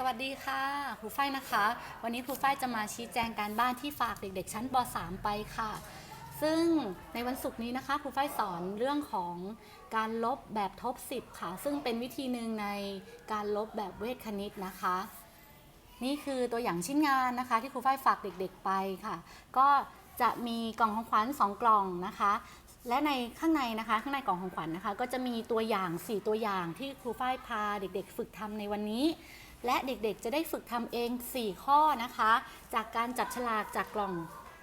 สวัสดีค่ะครูฝ้ายนะคะ วันนี้ครูฝ้ายจะมาชี้แจงการบ้านที่ฝากเด็ก ๆ ชั้นป .3 ไปค่ะ ซึ่งในวันศุกร์นี้นะคะครูฝ้ายสอนเรื่องของการลบแบบทบ 10 ค่ะ ซึ่งเป็นวิธีหนึ่งในการลบแบบเวทคณิตนะคะ นี่คือตัวอย่างชิ้นงานนะคะ ที่ครูฝ้ายฝากเด็ก ๆ ไปค่ะ ก็จะมีกล่องของขวัญ2กล่องนะคะ และในข้างในนะคะข้างในกล่องของขวัญนะคะ ก็จะมีตัวอย่าง 4 ตัวอย่างที่ครูฝ้ายพาเด็ก ๆ ฝึกทำในวันนี้ และเด็กๆจะได้ฝึกทำเอง 4 ข้อนะคะ จากการจับฉลากจากกล่อง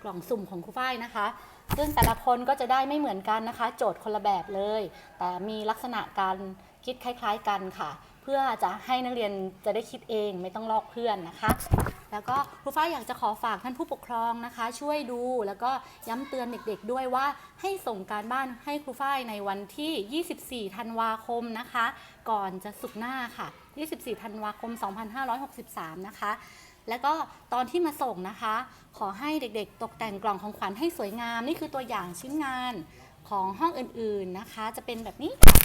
กล่องสุ่มของครูฝ้ายนะคะ ซึ่งแต่ละคนก็จะได้ไม่เหมือนกันนะคะ โจทย์คนละแบบเลย แต่มีลักษณะการคิดคล้าย ๆ กันค่ะ เพื่อจะให้นักเรียนจะได้คิดเองไม่ต้องลอกเพื่อนนะคะ แล้วก็ครูฝ้ายอยากจะขอฝากท่านผู้ปกครองนะคะ ช่วยดูแล้วก็ย้ำเตือนเด็กๆ ด้วยว่าให้ส่งการบ้านให้ครูฝ้ายในวันที่ 24 ธันวาคมนะคะ ก่อนจะสุกหน้าค่ะ 24 ธันวาคม 2563 นะคะแล้วก็ตอนที่มาส่งนะคะ ขอให้เด็กๆ ตกแต่งกล่องของขวัญให้สวยงาม นี่คือตัวอย่างชิ้นงานของห้องอื่นๆนะคะ จะเป็นแบบนี้ค่ะ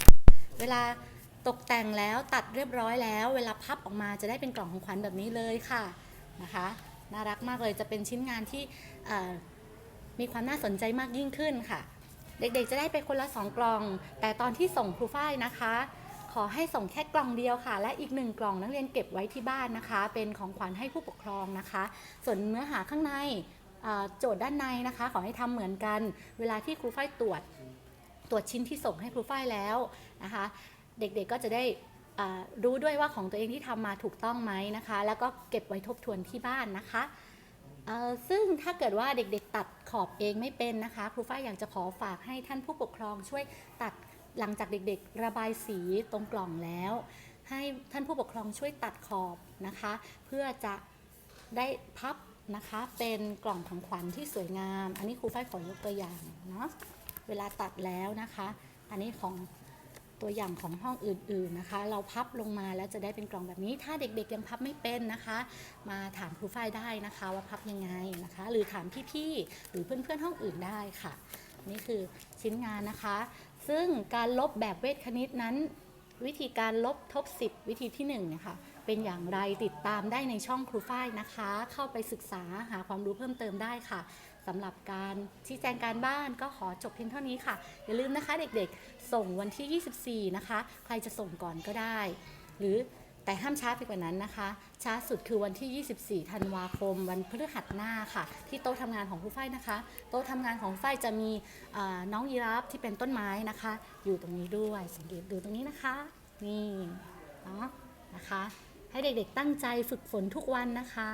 เวลาตกแต่งแล้วตัดเรียบร้อยแล้ว เวลาพับออกมาจะได้เป็นกล่องของขวัญแบบนี้เลยค่ะ นะคะ น่ารักมากเลยจะเป็นชิ้นงานที่มีความน่าสนใจมากยิ่งขึ้นค่ะ เด็กๆจะได้ไปคนละสองกล่อง แต่ตอนที่ส่งครูฝ้ายนะคะ ขอให้ส่งแค่กล่องเดียวค่ะ และอีกหนึ่งกล่องนักเรียนเก็บไว้ที่บ้านนะคะ เป็นของขวัญให้ผู้ปกครองนะคะ ส่วนเนื้อหาข้างในโจทย์ด้านในนะคะ ขอให้ทำเหมือนกัน เวลาที่ครูฝ้ายตรวจตรวจชิ้นที่ส่งให้ครูฝ้ายแล้วนะคะ เด็กๆก็จะได้ รู้ด้วยว่าของตัวเองที่ทำมาถูกต้องไหมนะคะ แล้วก็เก็บไว้ทบทวนที่บ้านนะคะซึ่งถ้าเกิดว่าเด็กๆ ตัดขอบเองไม่เป็นนะคะ ครูฝ้ายอยากจะขอฝากให้ท่านผู้ปกครองช่วยตัดหลังจากเด็กๆ ระบายสีตรงกล่องแล้ว ให้ท่านผู้ปกครองช่วยตัดขอบนะคะ เพื่อจะได้พับนะคะเป็นกล่องของขวัญที่สวยงาม อันนี้ครูฝ้ายขอยกตัวอย่างเนาะเวลาตัดแล้วนะคะ อันนี้ของ ตัวอย่างของห้องอื่นๆนะคะ เราพับลงมาแล้วจะได้เป็นกล่องแบบนี้ ถ้าเด็กๆยังพับไม่เป็นนะคะ มาถามครูฝ้ายได้นะคะ ว่าพับยังไงนะคะ หรือถามพี่ๆหรือเพื่อนๆห้องอื่นได้ค่ะ นี่คือชิ้นงานนะคะ ซึ่งการลบแบบเวทคณิตนั้น วิธีการลบทบ 10 วิธีที่1นี่ยค่ะ เป็นอย่างไรติดตามได้ในช่องครูฝ้ายนะคะ เข้าไปศึกษาหาความรู้เพิ่มเติมได้ค่ะสำหรับการชี้แจงการบ้านก็ขอจบเพียงเท่านี้ค่ะ อย่าลืมนะคะเด็กๆ ส่งวันที่ 24 นะคะ ใครจะส่งก่อนก็ได้ หรือแต่ห้ามช้าไปกว่านั้นนะคะ ช้าสุดคือวันที่ 24 ธันวาคม วันพฤหัสหน้าค่ะ ที่โต๊ะทำงานของครูฝ้ายนะคะ โต๊ะทำงานของฝ้ายจะมีน้องยีราฟที่เป็นต้นไม้นะคะ อยู่ตรงนี้ด้วยสังเกตดูตรงนี้นะคะ นี่เนาะนะคะ ให้เด็กๆตั้งใจฝึกฝนทุกวันนะคะ